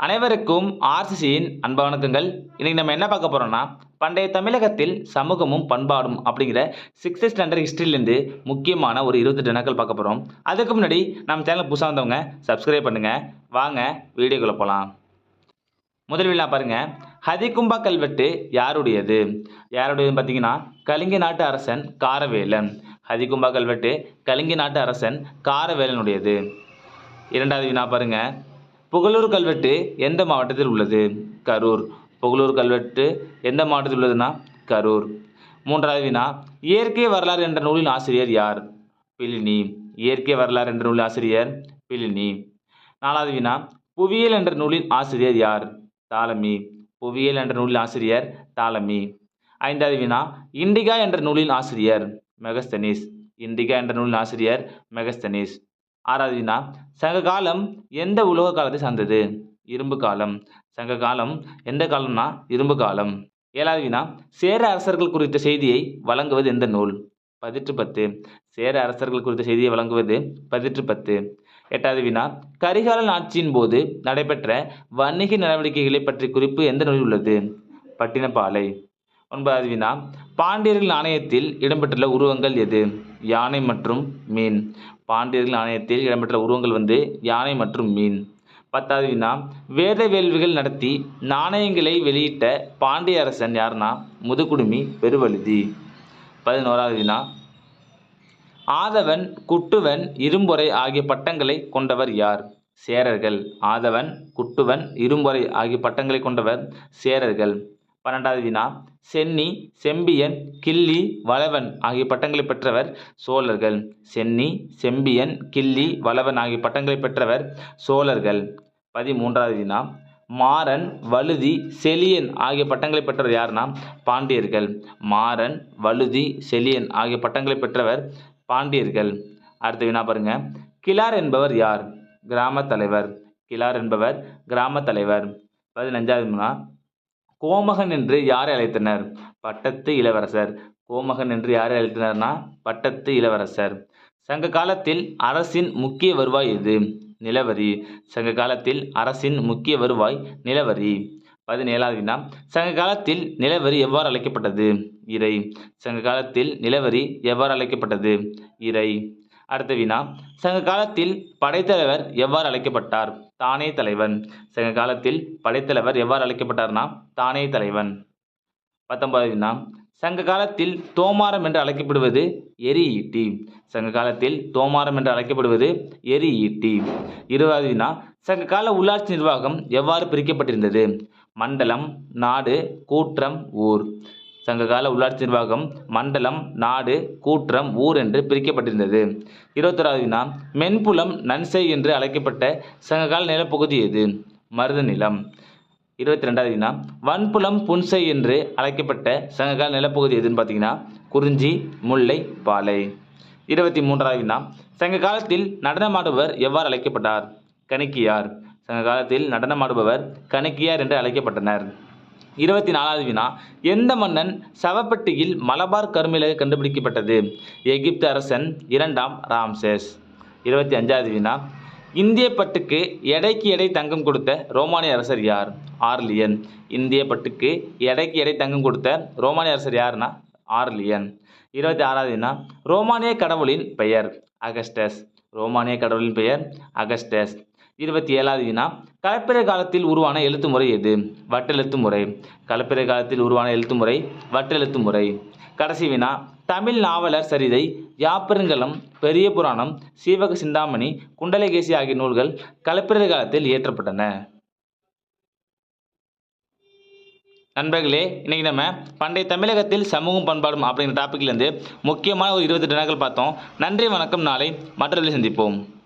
அனைவருக்கும் ஆர்சிசியின் அன்ப வணக்கங்கள் இன்னைக்கு நம்ம என்ன பார்க்க போறோம்னா பண்டைய தமிழகத்தில் சமூகமும் பண்பாடும் அப்படிங்கிற சிக்ஸ்த் ஸ்டாண்டர்ட் ஹிஸ்ட்ரியிலேருந்து முக்கியமான ஒரு இருபத்தெட்டு நாட்கள் பார்க்க போகிறோம் அதுக்கு முன்னாடி நம்ம சேனல் புதுசாக வந்தவங்க சப்ஸ்கிரைப் பண்ணுங்க. வாங்க வீடியோக்குள்ளே போகலாம் முதல் விழா பாருங்க. ஹதிகும்பா கல்வெட்டு யாருடையது? யாருடையதுன்னு பார்த்தீங்கன்னா கலிங்க நாட்டு அரசன் காரவேலன். ஹதிகும்பா கல்வெட்டு கலிங்க நாட்டு அரசன் காரவேலனுடையது. இரண்டாவது வினா பாருங்கள் புகழூர் கல்வெட்டு எந்த மாவட்டத்தில் உள்ளது? கரூர். புகழூர் கல்வெட்டு எந்த மாவட்டத்தில் உள்ளதுன்னா கரூர். மூன்றாவது வினா இயற்கை வரலாறு என்ற நூலின் ஆசிரியர் யார்? பிலினி. இயற்கை வரலாறு என்ற நூலின் ஆசிரியர் பிலினி. நாலாவது வினா புவியியல் என்ற நூலின் ஆசிரியர் யார்? தாலமி புவியியல் என்ற நூலின் ஆசிரியர் தாலமி ஐந்தாவது வினா இண்டிகா என்ற நூலின் ஆசிரியர் மெகஸ்தனிஸ். இண்டிகா என்ற நூலின் ஆசிரியர் மெகஸ்தனிஸ். ஆறாவது வினா சங்க காலம் எந்த உலக காலத்தை சார்ந்தது? இரும்பு காலம். சங்க காலம் எந்த காலம்னா இரும்பு காலம். ஏழாவது வினா சேர அரசர்கள் குறித்த செய்தியை வழங்குவது எந்த நூல்? பதிற்று பத்து. சேர அரசர்கள் குறித்த செய்தியை வழங்குவது பதிற்று பத்து. எட்டாவது வினா கரிகாலன் ஆட்சியின் போது நடைபெற்ற வணிக நடவடிக்கைகளை பற்றி குறிப்பு எந்த நூலில் உள்ளது? பட்டினப்பாலை. ஒன்பதாவது வினா பாண்டியர்கள் நாணயத்தில் இடம்பெற்றுள்ள உருவங்கள் எது? யானை மற்றும் மீன். பாண்டியர்கள் நாணயத்தில் இடம்பெற்ற உருவங்கள் வந்து யானை மற்றும் மீன். பத்தாவது வினா வேத வேள்விகள் நடத்தி நாணயங்களை வெளியிட்ட பாண்டிய அரசன் யாருன்னா முதுகுடுமி பெருவழுதி. பதினோராவது வினா ஆதவன் குட்டுவன் இரும்பொறை ஆகிய பட்டங்களை கொண்டவர் யார்? சேரர்கள். ஆதவன் குட்டுவன் இரும்பொறை ஆகிய பட்டங்களை கொண்டவர் சேரர்கள். பன்னெண்டாவது வினா. சென்னி செம்பியன் கிள்ளி வளவன் ஆகிய பட்டங்களை பெற்றவர் சோழர்கள். சென்னி செம்பியன் கிள்ளி வளவன் ஆகிய பட்டங்களை பெற்றவர் சோழர்கள். பதிமூன்றாவது வினா. மாறன் வழுதி செலியன் ஆகிய பட்டங்களை பெற்றவர் யாருன்னா பாண்டியர்கள். மாறன் வழுதி செலியன் ஆகிய பட்டங்களை பெற்றவர் பாண்டியர்கள். அடுத்த வினா பாருங்க. கிளார் என்பவர் யார்? கிராம தலைவர். கிளார் என்பவர் கிராம தலைவர். பதினஞ்சாவது வினா. கோமகன் என்று யாரை அழைத்தனர்? பட்டத்து இளவரசர். கோமகன் என்று யாரை அழைத்தனர்னா பட்டத்து இளவரசர். சங்க காலத்தில் அரசின் முக்கிய வருவாய் எது? நிலவரி. சங்க காலத்தில் அரசின் முக்கிய வருவாய் நிலவரி. பதினேழாவது வினா. சங்க காலத்தில் நிலவரி எவ்வாறு அழைக்கப்பட்டது? இறை. சங்க காலத்தில் நிலவரி எவ்வாறு அழைக்கப்பட்டது? இறை. அடுத்த வினா சங்க காலத்தில் படைத்தலைவர் எவ்வாறு அழைக்கப்பட்டார்? தானே தலைவன். சங்க காலத்தில் படைத்தலைவர் எவ்வாறு அழைக்கப்பட்டார்னா தானே தலைவன். பத்தொன்பது வினா சங்க காலத்தில் தோமாரம் என்று அழைக்கப்படுவது எரி ஈட்டி சங்க காலத்தில் தோமாரம் என்று அழைக்கப்படுவது எரி ஈட்டி இருபது வினா சங்க கால உள்ளாட்சி நிர்வாகம் எவ்வாறு பிரிக்கப்பட்டிருந்தது? மண்டலம் நாடு கூற்றம் ஊர். சங்ககால உள்ளாட்சி நிர்வாகம் மண்டலம் நாடு கூற்றம் ஊர் என்று பிரிக்கப்பட்டிருந்தது. இருபத்தொராவது வினா மென்புலம் நன்சை என்று அழைக்கப்பட்ட சங்ககால நிலப்பகுதி எது? மருத நிலம். இருபத்தி ரெண்டாவது வினா வன்புலம் புன்சை என்று அழைக்கப்பட்ட சங்ககால நிலப்பகுதி எதுன்னு பார்த்தீங்கன்னா குறிஞ்சி முல்லை பாலை. இருபத்தி மூன்றாவது வினா சங்க காலத்தில் நடனமாடுபவர் எவ்வாறு அழைக்கப்பட்டார்? கணிக்கியார். சங்க காலத்தில் நடனமாடுபவர் கணிக்கியார் என்று அழைக்கப்பட்டனர். இருபத்தி நாலாவது வினா. எந்த மன்னன் சவப்பெட்டியில் மலபார் கருமிளகு கண்டுபிடிக்கப்பட்டது? எகிப்து அரசன் இரண்டாம் ராம்சேஸ். இருபத்தி அஞ்சாவது வினா. இந்திய பட்டுக்கு எடைக்கு எடை தங்கம் கொடுத்த ரோமானிய அரசர் யார்? ஆர்லியன். இந்திய பட்டுக்கு எடைக்கு எடை தங்கம் கொடுத்த ரோமானிய அரசர் யாருன்னா ஆர்லியன். இருபத்தி ஆறாவது வினா. ரோமானிய கடவுளின் பெயர் அகஸ்டஸ். ரோமானிய கடவுளின் பெயர் அகஸ்டஸ். இருபத்தி ஏழாவது வினா கலப்பிறை காலத்தில் உருவான எழுத்து முறை எது? வட்டெழுத்து முறை. கலப்பிறை காலத்தில் உருவான எழுத்து முறை வட்டெழுத்து முறை. கடைசி வினா தமிழ் நாவலர் சரிதை யாப்பெருங்கலம் பெரிய புராணம் சீவக சிந்தாமணி குண்டலகேசி ஆகிய நூல்கள் கலப்பிறை காலத்தில் இயற்றப்பட்டன. நண்பர்களே இன்றைக்கி நம்ம பண்டைய தமிழகத்தில் சமூகம் பண்பாடும் அப்படிங்கிற டாப்பிக்லேருந்து முக்கியமான ஒரு இருபத்தெட்டு நாட்கள் பார்த்தோம். நன்றி வணக்கம். நாளை மற்றவர்களை சந்திப்போம்.